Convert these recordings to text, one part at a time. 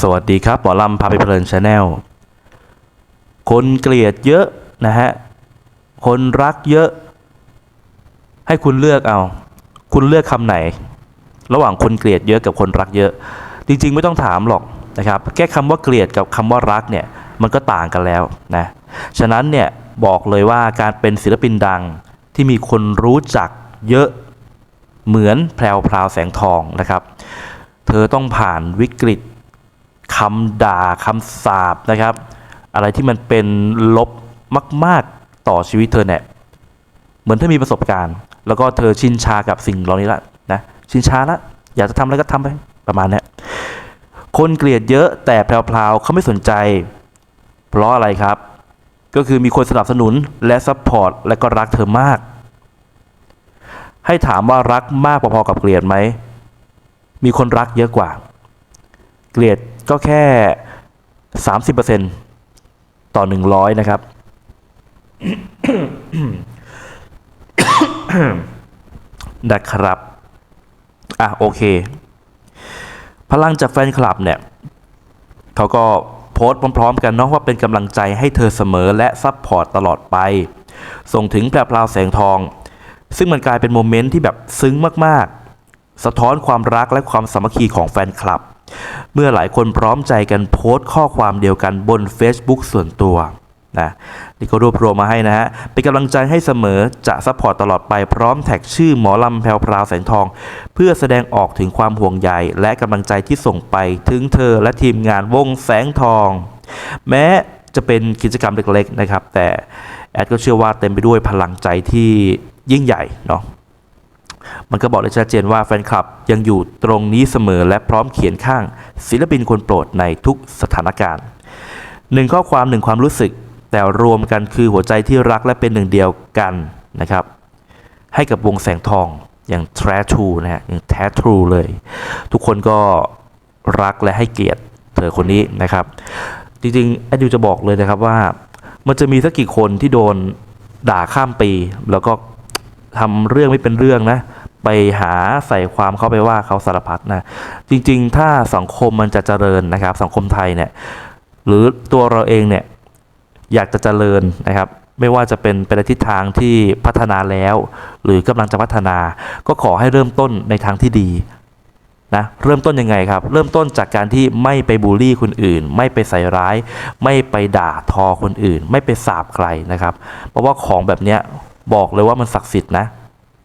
สวัสดีครับหมอลำพาไปเพลินชาแนลคนเกลียดเยอะนะฮะ คนรักเยอะ ให้คุณเลือกเอา คุณเลือกคำไหน ระหว่างคนเกลียดเยอะกับคนรักเยอะ จริง ๆ ไม่ต้องถามหรอกนะครับแค่คำว่าเกลียดกับคำว่ารักเนี่ยมันก็ต่างกันแล้วนะ ฉะนั้นเนี่ยบอกเลยว่าการเป็นศิลปินดังที่มีคนรู้จักเยอะเหมือนแพรวพราวแสงทองนะครับ เธอต้องผ่านวิกฤต คำด่าคำสาปนะครับ อะไรที่มันเป็นลบมาก ๆ ต่อชีวิตเธอเนี่ยเหมือนเธอมีประสบการณ์ แล้วก็เธอชินชากับสิ่งเหล่านี้ละนะชินชาละอยากจะทำอะไรก็ทำไปประมาณนี้คนเกลียดเยอะแต่แพรวๆเขาไม่สนใจ เพราะอะไรครับ ก็คือมีคนสนับสนุนและซัพพอร์ตและก็รักเธอมาก ให้ถามว่ารักมากพอๆกับเกลียดไหมมีคนรักเยอะกว่า เกลียด ก็แค่ 30%ต่อ 100 นะครับ นะครับ อะ โอเค พลังจากแฟนคลับเนี่ยเขาก็โพสต์พร้อม ๆ กันเนาะว่าเป็นกำลังใจให้เธอเสมอและซัพพอร์ตตลอดไป ส่งถึงแพรพราวแสงทอง ซึ่งมันกลายเป็นโมเมนต์ที่แบบซึ้งมาก ๆ สะท้อนความรักและความสามัคคีของแฟนคลับ เมื่อหลายคนพร้อมใจกันโพสต์ข้อความเดียวกันบน Facebook ส่วนตัวนะนี่ก็รวบรวมมาให้นะฮะ เป็นกำลังใจให้เสมอจะซัพพอร์ตตลอดไปพร้อมแท็กชื่อหมอลำแพรวพราวแสงทอง เพื่อแสดงออกถึงความห่วงใยและกำลังใจที่ส่งไปถึงเธอและทีมงานวงแสงทอง แม้จะเป็นกิจกรรมเล็กๆนะครับ แต่แอดก็เชื่อว่าเต็มไปด้วยพลังใจที่ยิ่งใหญ่เนาะ มันก็บอกได้ชัดเจนว่าแฟนคลับยังอยู่ตรงนี้เสมอและพร้อมเขียนข้าง ศิลปินคนโปรดในทุกสถานการณ์หนึ่งข้อความหนึ่งความรู้สึก แต่รวมกันคือหัวใจที่รักและเป็นหนึ่งเดียวกันนะครับ ให้กับวงแสงทองอย่างแท้ทรูนะฮะอย่างแท้ทรูเลย ทุกคนก็รักและให้เกียรติเธอคนนี้นะครับ จริงๆแอดดิวจะบอกเลยนะครับว่า มันจะมีสักกี่คนที่โดนด่าข้ามปี แล้วก็ทำเรื่องไม่เป็นเรื่องนะ ไปหาใส่ความเข้าไปว่าเขาสารพัดนะจริง ๆ ถ้าสังคมมันจะเจริญนะครับ สังคมไทยเนี่ยหรือตัวเราเองเนี่ยอยากจะเจริญนะครับ ไม่ว่าจะเป็นไปในทิศทางที่พัฒนาแล้ว หรือกำลังจะพัฒนา ก็ขอให้เริ่มต้นในทางที่ดีนะเริ่มต้นยังไงครับ เริ่มต้นจากการที่ไม่ไปบูลลี่คนอื่น ไม่ไปใส่ร้าย ไม่ไปด่าทอคนอื่น ไม่ไปสาบใครนะครับ เพราะว่าของแบบนี้บอกเลยว่ามันศักดิ์สิทธิ์นะ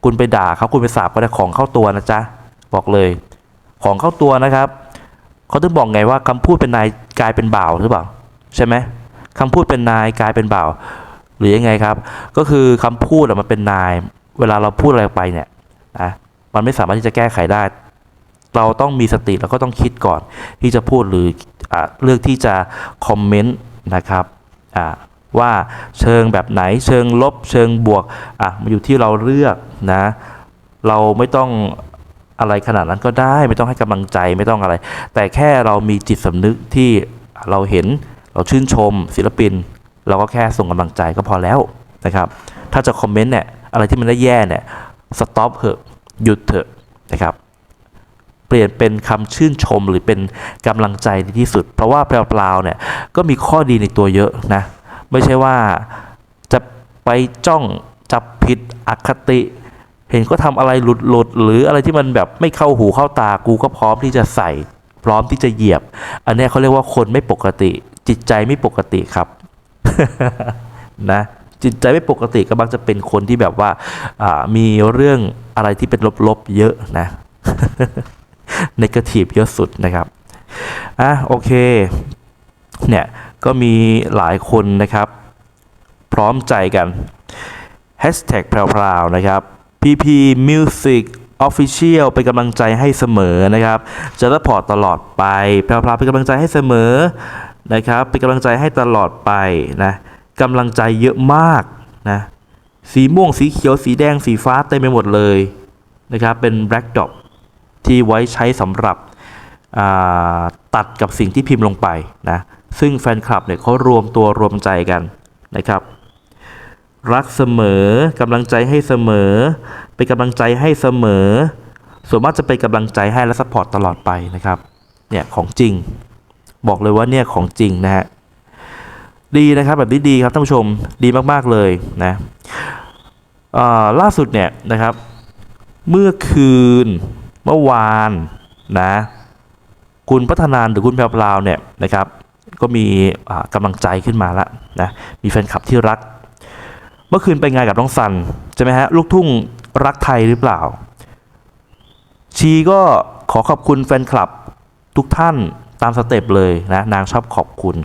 คุณไปด่าเขาคุณไปสาบก็ได้ของเข้าตัวนะจ๊ะบอกเลย ของเข้าตัวนะครับเขาถึงบอกไงว่าคำพูดเป็นนายกลายเป็นบ่าวหรือเปล่าใช่ไหมคำพูดเป็นนายกลายเป็นบ่าวหรือยังไงครับ ก็คือคำพูดมันเป็นนาย เวลาเราพูดอะไรไปเนี่ยนะมันไม่สามารถที่จะแก้ไขได้ เราต้องมีสติแล้วก็ต้องคิดก่อนที่จะพูดหรืออเลือกที่จะคอมเมนต์นะครับอ่า ว่าเชิงแบบไหนเชิงลบเชิงบวกอะมันอยู่ที่เราเลือกนะ เราไม่ต้องอะไรขนาดนั้นก็ได้ ไม่ต้องให้กำลังใจไม่ต้องอะไร แต่แค่เรามีจิตสำนึกที่เราเห็นเราชื่นชมศิลปิน เราก็แค่ส่งกำลังใจก็พอแล้วนะครับ ถ้าจะคอมเมนต์เนี่ยอะไรที่มันได้แย่เนี่ยสต็อปเถอะหยุดเถอะนะครับเปลี่ยนเป็นคำชื่นชมหรือเป็นกำลังใจดีที่สุด เพราะว่าแปลวๆเนี่ยก็มีข้อดีในตัวเยอะนะ ไม่ใช่ว่าจะไปจ้องจับผิดอคติ เห็นก็ทำอะไรหลุดหลุดหรืออะไรที่มันแบบไม่เข้าหูเข้าตากูก็พร้อมที่จะใส่ พร้อมที่จะเหยียบ อันนี้เขาเรียกว่าคนไม่ปกติ จิตใจไม่ปกติครับนะจิตใจไม่ปกติก็มักจะเป็นคนที่แบบว่าามีเรื่องอะไรที่เป็นลบๆเยอะนะนกาทีฟเยอะสุดนะครับ อะโอเค เนี่ย ก็มีหลายคนนะครับ พร้อมใจกัน Hashtag แพรวๆนะครับ PP Music Official เป็นกำลังใจให้เสมอนะครับ จะรับพอร์ตตลอดไป แพรวๆเป็นกำลังใจให้เสมอนะครับ เป็นกำลังใจให้ตลอดไปนะกำลังใจเยอะมากนะสีม่วงสีเขียวสีแดงสีฟ้าเต็มไปหมดเลยนะครับเป็น Black Dot ที่ไว้ใช้สำหรับตัดกับสิ่งที่พิมพ์ลงไปนะ ซึ่งแฟนคลับเนี่ยเขารวมตัวรวมใจกันนะครับ รักเสมอกำลังใจให้เสมอ เป็นกำลังใจให้เสมอ ส่วนมากจะเป็นกำลังใจให้และสปอร์ตตลอดไปนะครับเนี่ยของจริง บอกเลยว่าเนี่ยของจริงนะฮะดีนะครับแบบนี้ดีครับท่านผู้ชมดีมากๆเลยนะล่าสุดเนี่ยนะครับ เมื่อคืนเมื่อวานนะคุณพัฒนานหรือคุณแพรวพราวเนี่ยนะครับ ก็มีอ่ากำลังใจขึ้นมาแล้วนะมีแฟนคลับที่รัก เมื่อคืนไปงานกับน้องซันใช่ไหมฮะลูกทุ่งรักไทยหรือเปล่า ชีก็ขอขอบคุณแฟนคลับทุกท่านตามสเต็ปเลยนะนางชอบขอบคุณ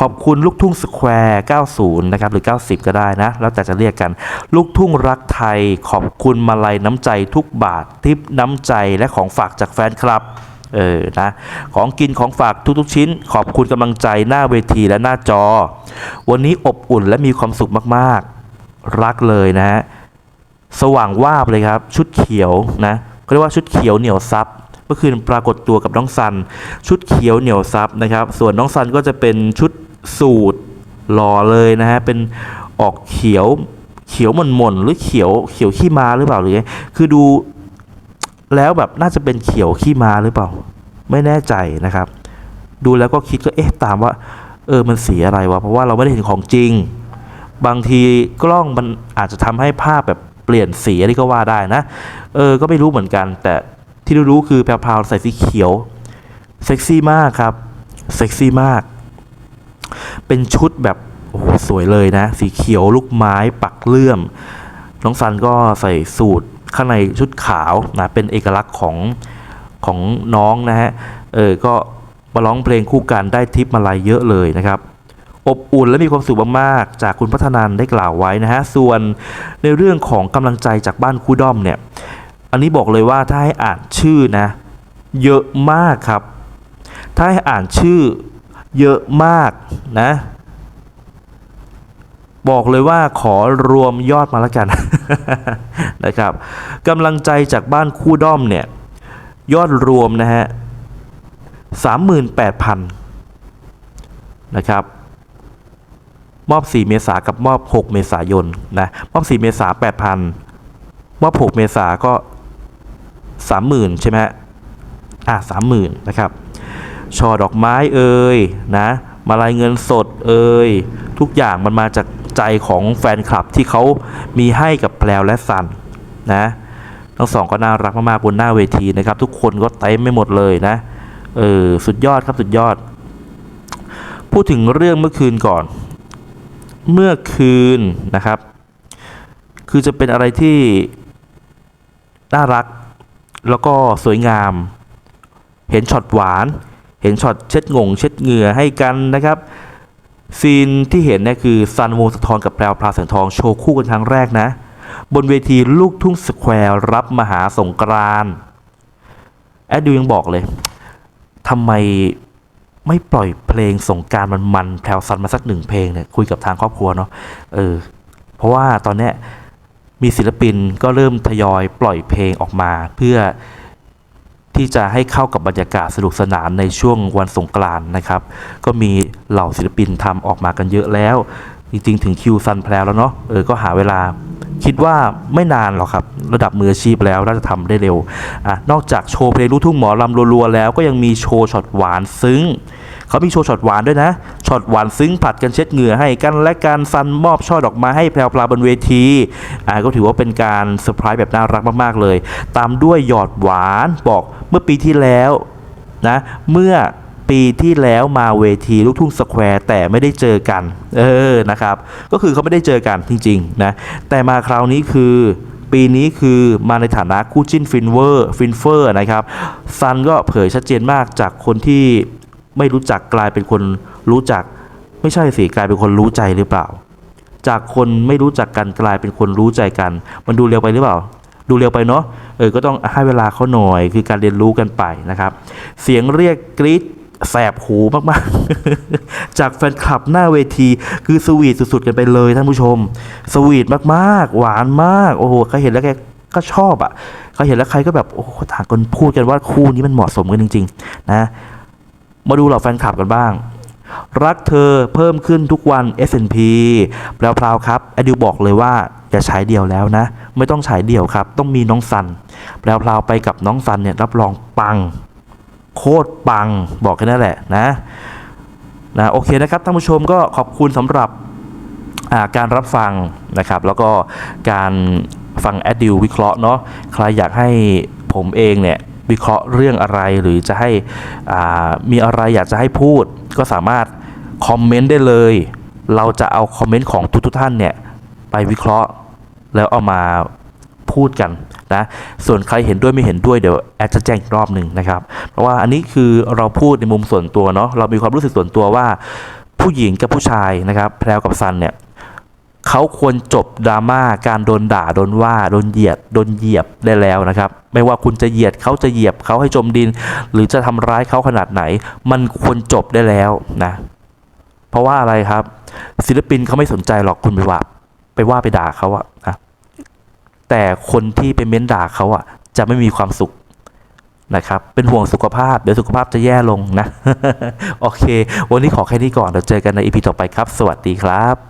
ขอบคุณลูกทุ่งสแควร์90 นะครับ หรือ 90 ก็ได้นะ แล้วแต่จะเรียกกัน ลูกทุ่งรักไทย ขอบคุณมาลัยน้ำใจทุกบาท ทิปน้ำใจและของฝากจากแฟนคลับ เออนะของกินของฝากทุกๆชิ้น ขอบคุณกำลังใจหน้าเวทีและหน้าจอ วันนี้อบอุ่นและมีความสุขมากๆ รักเลยนะฮะสว่างวาบเลยครับ ชุดเขียวนะเขาเรียกว่าชุดเขียวเหนียวซับเมื่อคืนปรากฏตัวกับน้องซัน ชุดเขียวเหนียวซับนะครับ ส่วนน้องซันก็จะเป็นชุดสูทหล่อเลยนะฮะเป็นออกเขียวเขียวหม่นๆหรือเขียวเขียวขี้มาหรือเปล่าหรือไงคือดู แล้วแบบน่าจะเป็นเขียวขี้มาหรือเปล่า ไม่แน่ใจนะครับ ดูแล้วก็คิดก็เอ๊ะตามว่า เออมันสีอะไรวะเพราะว่าเราไม่ได้เห็นของจริง บางทีกล้องมันอาจจะทำให้ภาพแบบเปลี่ยนสีอะไรก็ว่าได้นะเออก็ไม่รู้เหมือนกัน แต่ที่รู้ๆคือแพรวๆใส่สีเขียวเซ็กซี่มากครับเซ็กซี่มาก เป็นชุดแบบโอ้โหสวยเลยนะ สีเขียวลูกไม้ปักเลื่อม น้องซันก็ใส่สูท ข้างในชุดขาวนะเป็นเอกลักษณ์ของของน้องนะฮะเออก็มาร้องเพลงคู่กันได้ทิปมาลายเยอะเลยนะครับอบอุ่นและมีความสุขมากๆ จากคุณพัฒนันได้กล่าวไว้นะฮะ ส่วนในเรื่องของกำลังใจจากบ้านคู่ด้อมเนี่ย อันนี้บอกเลยว่าถ้าให้อ่านชื่อนะ เยอะมากครับ ถ้าให้อ่านชื่อเยอะมากนะ บอกเลยว่าขอรวมยอดมาแล้วกันนะครับกำลังใจจากบ้านคู่ด้อมเนี่ย ยอดรวมนะฮะสามหมื่นแปดพันนะครับ มอบ 4 เมษากับมอบ 6 เมษายนนะ มอบ 4 เมษา8,000 มอบ 6 เมษาก็ 30,000 ใช่ไหมอะ30,000 นะครับช่อดอกไม้เอ่ยนะมาลายเงินสดเอ่ยทุกอย่างมันมาจาก ใจของแฟนคลับที่เขามีให้กับแพลวและซันนะทั้งสองก็น่ารักมากๆบนหน้าเวทีนะครับ ทุกคนก็เต็มไม่หมดเลยนะเออสุดยอดครับสุดยอด พูดถึงเรื่องเมื่อคืนก่อน เมื่อคืนนะครับ คือจะเป็นอะไรที่น่ารักแล้วก็สวยงาม เห็นช็อตหวาน เห็นช็อตเช็ดงง เช็ดเหงื่อให้กันนะครับ ซีนที่เห็นเนี่ยคือซันวงสะทอนกับแพรวพราแสงทองโชว์คู่กันครั้งแรกนะ บนเวทีลูกทุ่งสแควร์รับมหาสงกรานแอดดิวยังบอกเลยทำไมไม่ปล่อยเพลงสงการมันมันแพลวซันมาสักหนึ่งเพลงเนี่ยคุยกับทางครอบครัวเนาะเออเพราะว่าตอนเนี้ยมีศิลปินก็เริ่มทยอยปล่อยเพลงออกมา เพื่อ ที่จะให้เข้ากับบรรยากาศสนุกสนานในช่วงวันสงกรานต์นะครับ ก็มีเหล่าศิลปินทำออกมากันเยอะแล้ว จริงๆ ถึงคิวซันแพลแล้วเนาะเออก็หาเวลาคิดว่าไม่นานหรอกครับ ระดับมืออาชีพแล้วน่าจะทำได้เร็วอะนอกจากโชว์เพลงลูกทุ่งหมอลำรัวๆแล้วก็ยังมีโชว์ช็อตหวานซึ้งเขามีโชว์ช็อตหวานด้วยนะ ช็อตหวานซึ้งผัดกันเช็ดเหงื่อให้กันและการซันมอบช่อดอกไม้ให้แพรวพราบนเวทีอ่าก็ถือว่าเป็นการเซอร์ไพรส์แบบน่ารักมากๆเลย ตามด้วยหยอดหวานบอกเมื่อปีที่แล้วนะเมื่อปีที่แล้วมาเวทีลูกทุ่งสแควร์แต่ไม่ได้เจอกัน เออนะครับ ก็คือเขาไม่ได้เจอกันจริงๆนะแต่มาคราวนี้คือปีนี้คือมาในฐานะคู่จิ้นฟินเวอร์ฟินเฟอร์นะครับซันก็เผยชัดเจนมากจากคนที่ ไม่รู้จักกลายเป็นคนรู้จัก ไม่ใช่สิกลายเป็นคนรู้ใจหรือเปล่า จากคนไม่รู้จักกันกลายเป็นคนรู้ใจกัน มันดูเร็วไปหรือเปล่า ดูเร็วไปเนาะเออก็ต้องให้เวลาเขาหน่อยคือการเรียนรู้กันไปนะครับ เสียงเรียกกรี๊ดแสบหูมากๆ จากแฟนคลับหน้าเวทีคือสวีทสุดๆ กันไปเลยท่านผู้ชม สวีทมากๆ หวานมาก โอ้โหใครเห็นแล้วแกก็ชอบอะใครเห็นแล้วใครก็แบบ โอ้โหต่างกันพูดกันว่าคู่นี้มันเหมาะสมกันจริง ๆ นะ มาดูเหล่าแฟนคลับกันบ้าง รักเธอเพิ่มขึ้นทุกวัน S&P แพรวครับแอดิวบอกเลยว่าอย่าฉายเดี่ยวแล้วนะ ไม่ต้องฉายเดี่ยวครับ ต้องมีน้องซันแพรวไปกับน้องซันเนี่ยรับรองปัง โคตรปังบอกแค่นั้นแหละนะนะโอเคนะครับท่านผู้ชมก็ขอบคุณสำหรับาการรับฟังนะครับ แล้วก็การฟังแอดดิววิเคราะห์เนาะใครอยากให้ผมเองเนี่ย วิเคราะห์เรื่องอะไรหรือจะให้มีอะไรอยากจะให้พูด ก็สามารถคอมเมนต์ได้เลย เราจะเอาคอมเมนต์ของทุกๆท่านเนี่ยไปวิเคราะห์แล้วเอามาพูดกันนะส่วนใครเห็นด้วยไม่เห็นด้วยเดี๋ยวแอดจะแจ้งอีกรอบหนึ่งนะครับเพราะว่าอันนี้คือเราพูดในมุมส่วนตัวเนาะเรามีความรู้สึกส่วนตัวว่า ผู้หญิงกับผู้ชายนะครับแพรวกับซันเนี่ย เขาควรจบดราม่าการโดนด่าโดนว่าโดนเหยียดโดนเหยียบได้แล้วนะครับ ไม่ว่าคุณจะเหยียดเขาจะเหยียบเขาให้จมดิน หรือจะทำร้ายเขาขนาดไหน มันควรจบได้แล้วนะ เพราะว่าอะไรครับ ศิลปินเขาไม่สนใจหรอกคุณไปว่าไปว่าไปด่าเขาอะนะแต่คนที่ไปเม้นด่าเขาอะจะไม่มีความสุขนะครับ เป็นห่วงสุขภาพ เดี๋ยวสุขภาพจะแย่ลงนะ โอเค วันนี้ขอแค่นี้ก่อน เดี๋ยวเจอกันในอีพีต่อไปครับ สวัสดีครับ